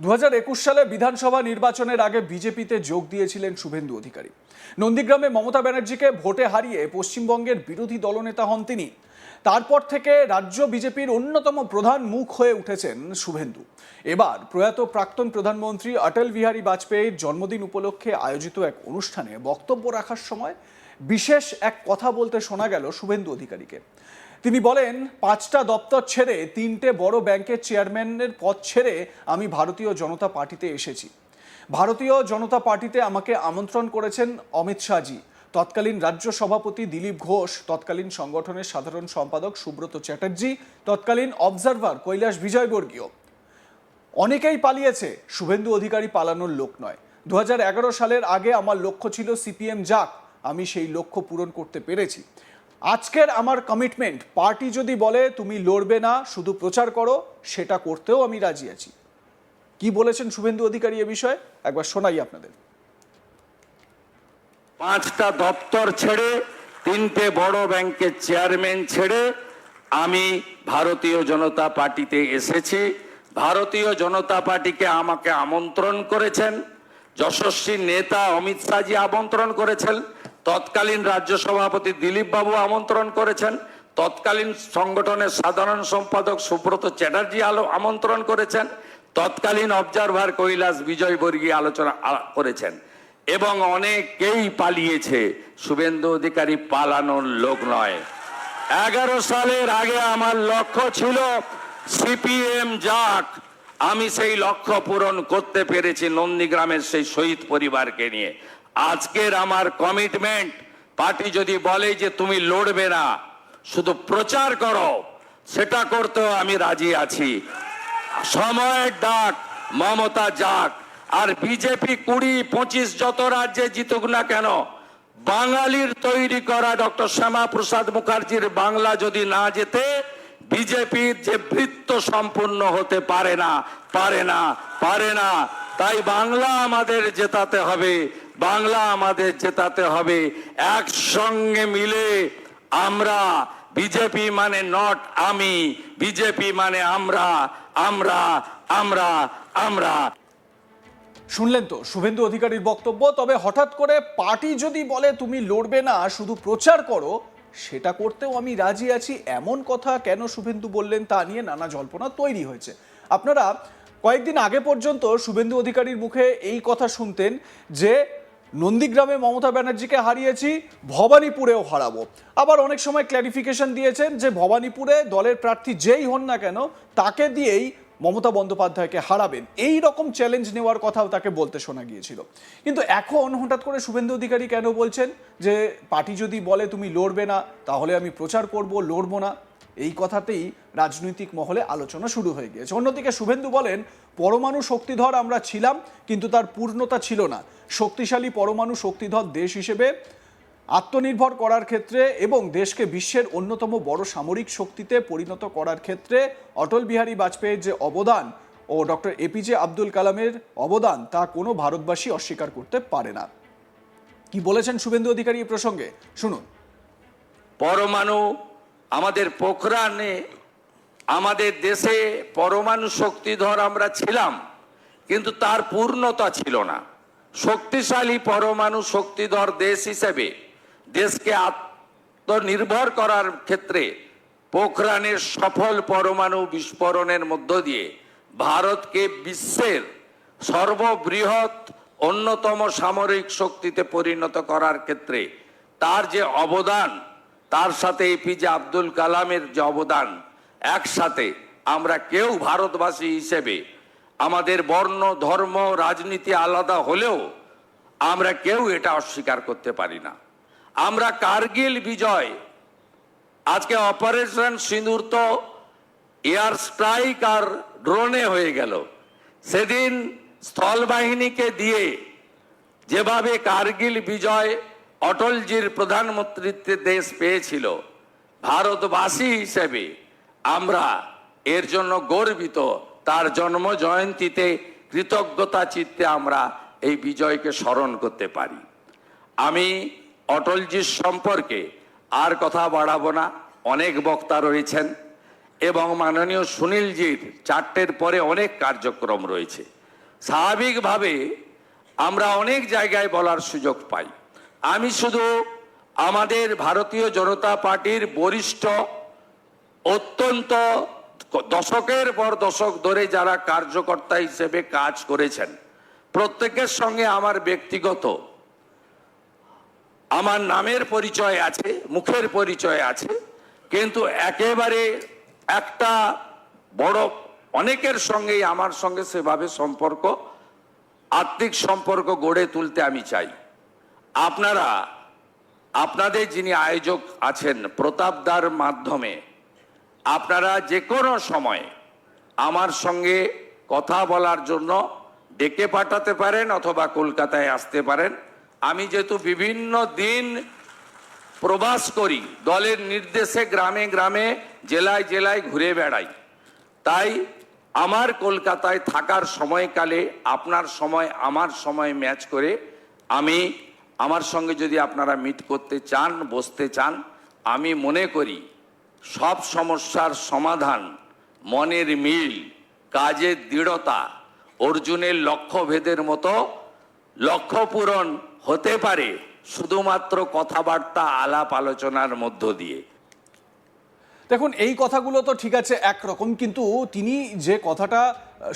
দুহাজার একুশ সালে বিধানসভা নির্বাচনের আগে বিজেপিতে যোগ দিয়েছিলেন শুভেন্দু অধিকারী। নন্দীগ্রামে মমতা ব্যানার্জিকে ভোটে হারিয়ে পশ্চিমবঙ্গের বিরোধী দলনেতা হন তিনি। তারপর থেকে রাজ্য বিজেপির অন্যতম প্রধান মুখ হয়ে উঠেছেন শুভেন্দু। এবার প্রয়াত প্রাক্তন প্রধানমন্ত্রী অটল বিহারী বাজপেয়ীর জন্মদিন উপলক্ষে আয়োজিত এক অনুষ্ঠানে বক্তব্য রাখার সময় বিশেষ এক কথা বলতে শোনা গেল শুভেন্দু অধিকারীকে। তিনি বলেন, পাঁচটা দপ্তর ছেড়ে তিনটে বড় ব্যাংকের চেয়ারম্যানের পদ ছেড়ে আমি ভারতীয় জনতা পার্টিতে এসেছি। ভারতীয় জনতা পার্টিতে আমাকে আমন্ত্রণ করেছেন অমিত শাহজি। তৎকালীন রাজ্য সভাপতি দিলীপ ঘোষ, তৎকালীন সংগঠনের সাধারণ সম্পাদক সুব্রত চ্যাটার্জি, তৎকালীন অবজারভার কৈলাস বিজয়বর্গীয়। অনেকেই পালিয়েছে, শুভেন্দু অধিকারী পালানোর লোক নয়। দু সালের আগে আমার লক্ষ্য ছিল সিপিএম যাক, আমি সেই লক্ষ্য পূরণ করতে পেরেছি। আজকের আমার কমিটমেন্ট পার্টি যদি বলে তুমি লড়বে না, শুধু প্রচার করো, সেটা করতেও আমি রাজি আছি। কি বলেছেন শুভেন্দু অধিকারী এ বিষয়ে? একবার শোনাই আপনাদের। পাঁচটা দপ্তর ছেড়ে, তিনটে বড় ব্যাংকের চেয়ারম্যান ছেড়ে, আমি ভারতীয় জনতা পার্টিতে এসেছি। ভারতীয় জনতা পার্টিকে আমাকে আমন্ত্রণ করেছেন। যশস্বী নেতা অমিত শাহজি আমন্ত্রণ করেছেন। তৎকালীন রাজ্য সভাপতি দিলীপ বাবু আমন্ত্রণ করেছেন। তৎকালীন সংগঠনের সাধারণ সম্পাদক সুব্রত চ্যাটার্জি আলো আমন্ত্রণ করেছেন। তৎকালীন অবজারভার কৈলাস বিজয় বর্গী আলোচনা করেছেন। এবং অনেকেই পালিয়েছে। শুভেন্দু অধিকারী পালানোর লোক নয়। এগারো সালের আগে আমার লক্ষ্য ছিল, সিপিএম যাক, আমি সেই লক্ষ্য পূরণ করতে পেরেছি নন্দীগ্রামের সেই শহীদ পরিবারকে নিয়ে। আজকের আমার কমিটমেন্ট পার্টি যদি বলে যে তুমি লড়বে না, শুধু প্রচার করো, সেটা করতেও আমি রাজি আছি। সময়ের ডাক, মমতা যাক, আর বিজেপি কুড়ি, পঁচিশ যত রাজ্যে জিতুক না কেন, বাঙালির তৈরি করা ডক্টর শ্যামা প্রসাদ মুখার্জির বাংলা যদি না যেতে বিজেপির যে বৃত্ত সম্পূর্ণ হতে পারে না পারে না পারে না। তাই বাংলা আমাদের জেতাতে হবে। বাংলা আমাদের জেতাতে হবে। একসঙ্গে মিলে আমরা বিজেপি মানে নট আমি, বিজেপি মানে আমরা আমরা আমরা আমরা। শুনলেন তো, শুভেন্দু অধিকারীর বক্তব্য, তবে হঠাৎ করে পার্টি যদি বলে তুমি লড়বে না, শুধু প্রচার করো, সেটা করতেও আমি রাজি আছি। এমন কথা কেন শুভেন্দু বললেন তা নিয়ে নানা জল্পনা তৈরি হয়েছে। আপনারা কয়েকদিন আগে পর্যন্ত শুভেন্দু অধিকারীর মুখে এই কথা শুনতেন যে নন্দীগ্রামে মমতা ব্যানার্জিকে হারিয়েছি, ভবানীপুরেও হারাবো। আবার অনেক সময় ক্ল্যারিফিকেশন দিয়েছেন যে ভবানীপুরে দলের প্রার্থী যেই হন না কেন, তাকে দিয়েই মমতা বন্দ্যোপাধ্যায়কে হারাবেন। এই রকম চ্যালেঞ্জ নেওয়ার কথাও তাকে বলতে শোনা গিয়েছিল। কিন্তু এখন হঠাৎ করে শুভেন্দু অধিকারী কেন বলছেন যে, পার্টি যদি বলে তুমি লড়বে না, তাহলে আমি প্রচার করব, লড়বো না এই কথাতেই রাজনৈতিক মহলে আলোচনা শুরু হয়ে গিয়েছে। অন্যদিকে শুভেন্দু বলেন, পরমাণু শক্তিধর আমরা ছিলাম, কিন্তু তার পূর্ণতা ছিল না। শক্তিশালী পরমাণু শক্তিধর দেশ হিসেবে আত্মনির্ভর করার ক্ষেত্রে এবং দেশকে বিশ্বের অন্যতম বড় সামরিক শক্তিতে পরিণত করার ক্ষেত্রে অটল বিহারী বাজপেয়ীর যে অবদান ও ডক্টর এপিজে আব্দুল কালামের অবদান, তা কোনো ভারতবাসী অস্বীকার করতে পারে না। কি বলেছেন শুভেন্দু অধিকারী এই প্রসঙ্গে? শুনুন। পরমাণু আমাদের পোখরানে, আমাদের দেশে পরমাণু শক্তিধর আমরা ছিলাম, কিন্তু তার পূর্ণতা ছিল না। শক্তিশালী পরমাণু শক্তিধর দেশ হিসেবে, দেশকে আত্মনির্ভর করার ক্ষেত্রে পোখরানের সফল পরমাণু বিস্ফোরণের মধ্য দিয়ে ভারতকে বিশ্বের সর্ববৃহৎ, অন্যতম সামরিক শক্তিতে পরিণত করার ক্ষেত্রে তার যে অবদান তার সাথে এপিজে আব্দুল কালামের যে অবদান, একসাথে আমরা কেউ ভারতবাসী হিসেবে আমাদের বর্ণ, ধর্ম, রাজনীতি আলাদা হলেও আমরা কেউ এটা অস্বীকার করতে পারি না। আমরা কার্গিল বিজয়, আজকে অপারেশন সিঁদুর তো এয়ার স্ট্রাইক আর ড্রোনে হয়ে গেল। সেদিন স্থল বাহিনীকে দিয়ে যেভাবে কার্গিল বিজয় অটলজির প্রধানমন্ত্রীত্বে দেশ পেয়েছিল। ভারতবাসী হিসেবে আমরা এর জন্য গর্বিত। তার জন্ম জয়ন্তীতে কৃতজ্ঞতা চিত্তে আমরা এই বিজয়কে স্মরণ করতে পারি। আমি অটলজির সম্পর্কে আর কথা বাড়াবো না। অনেক বক্তা রয়েছেন এবং মাননীয় সুনীলজির চারটের পরে অনেক কার্যক্রম রয়েছে। স্বাভাবিকভাবে আমরা অনেক জায়গায় বলার সুযোগ পাই। আমি শুধু আমাদের ভারতীয় জনতা পার্টির বরিষ্ঠ, অত্যন্ত দশকের পর দশক ধরে যারা কার্যকর্তা হিসেবে কাজ করেছেন, প্রত্যেকের সঙ্গে আমার ব্যক্তিগত আমার নামের পরিচয় আছে, মুখের পরিচয় আছে, কিন্তু একেবারে একটা বড়, অনেকের সঙ্গেই আমার সঙ্গে সেভাবে সম্পর্ক, আত্মিক সম্পর্ক গড়ে তুলতে আমি চাই। আপনারা, আপনাদের যিনি আয়োজক আছেন প্রতাপদার মাধ্যমে, আপনারা যে কোনো সময় আমার সঙ্গে কথা বলার জন্য ডেকে পাঠাতে পারেন অথবা কলকাতায় আসতে পারেন। আমি যেহেতু বিভিন্ন দিন প্রবাস করি, দলের নির্দেশে গ্রামে গ্রামে, জেলায় জেলায় ঘুরে বেড়াই। তাই আমার কলকাতায় থাকার সময়কালে, আপনার সময়, আমার সময় ম্যাচ করে আমি আমার সঙ্গে যদি আপনারা মিট করতে চান, বসতে চান, আমি মনে করি সব সমস্যার সমাধান মনের মিল, কাজের দৃঢ়তা, অর্জুনের লক্ষ্যভেদের মতো লক্ষ্য পূরণ হতে পারে শুধুমাত্র কথাবার্তা, আলাপ আলোচনার মধ্য দিয়ে। দেখুন, এই কথাগুলো তো ঠিক আছে একরকম, কিন্তু তিনি যে কথাটা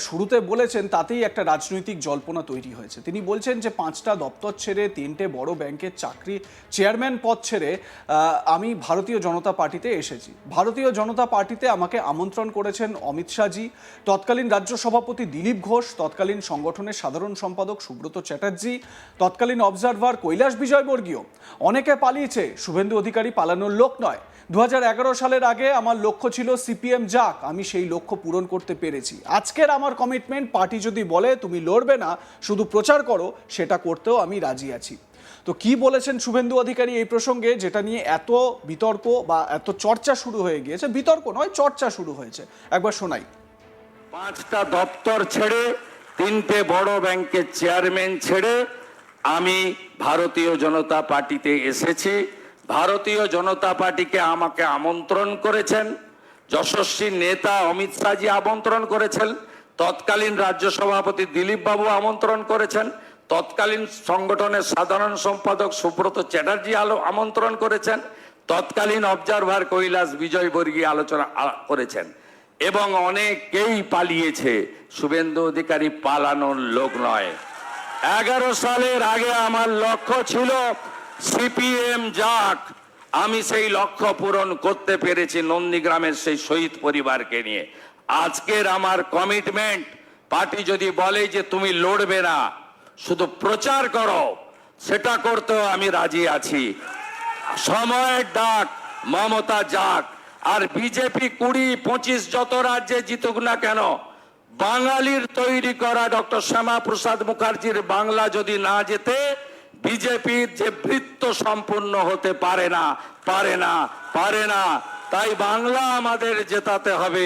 শুরুতে বলেছেন তাতেই একটা রাজনৈতিক জল্পনা তৈরি হয়েছে। তিনি বলছেন যে পাঁচটা দপ্তর ছেড়ে তিনটে বড় ব্যাংকের চাকরি চেয়ারম্যান পদ ছেড়ে আমি ভারতীয় জনতা পার্টিতে এসেছি। ভারতীয় জনতা পার্টিতে আমাকে আমন্ত্রণ করেছেন অমিত শাহজি, তৎকালীন রাজ্য সভাপতি দিলীপ ঘোষ, তৎকালীন সংগঠনের সাধারণ সম্পাদক সুব্রত চ্যাটার্জি, তৎকালীন অবজারভার কৈলাস বিজয়বর্গীয়। অনেকে পালিয়েছে, শুভেন্দু অধিকারী পালানোর লোক নয়। দু সালের আগে আমার লক্ষ্য ছিল সিপিএম যাক, আমি সেই লক্ষ্য পূরণ করতে পেরেছি। আজকের আমার কমিটমেন্ট পার্টি যদি বলে তুমি লড়বে না, শুধু প্রচার করো, সেটা করতেও আমি রাজি আছি। তো কি বলেছেন শুভেন্দু অধিকারী এই প্রসঙ্গে, যেটা নিয়ে এত বিতর্ক বা এত চর্চা শুরু হয়ে গিয়েছে? বিতর্ক নয়, চর্চা শুরু হয়েছে। একবার শোনাই। পাঁচটা দপ্তর ছেড়ে, তিনটে বড় ব্যাংকের চেয়ারম্যান ছেড়ে, আমি ভারতীয় জনতা পার্টিতে এসেছি। ভারতীয় জনতা পার্টিকে আমাকে আমন্ত্রণ করেছেন। যশস্বী নেতা অমিত শাহজি আমন্ত্রণ করেছেন। তৎকালীন রাজ্য সভাপতি দিলীপ বাবু আমন্ত্রণ করেছেন। তৎকালীন সংগঠনের সাধারণ সম্পাদক সুব্রত চ্যাটার্জি আলো আমন্ত্রণ করেছেন। তৎকালীন অবজারভার কৈলাস বিজয় বর্গী আলোচনা করেছেন। এবং অনেকেই পালিয়েছে। শুভেন্দু অধিকারী পালানোর লোক নয়। এগারো সালের আগে আমার লক্ষ্য ছিল সিপিএম যাক। আমি সেই লক্ষ্য পূরণ করতে পেরেছি নন্দীগ্রামের সেই শহীদ পরিবারকে নিয়ে। আজকের আমার কমিটমেন্ট পার্টি যদি বলে যে তুমি লড়বে না, শুধু প্রচার করো, সেটা করতেও আমি রাজি আছি। সময়ের ডাক, মমতা যাক। আর বিজেপি কুড়ি, পঁচিশ যত রাজ্যে জিতুক না কেন, বাঙালির তৈরি করা ডক্টর শ্যামা প্রসাদ মুখার্জির বাংলা যদি না যেতে বিজেপির যে বৃত্ত সম্পূর্ণ হতে পারে না পারে না পারে না। তাই বাংলা আমাদের জেতাতে হবে।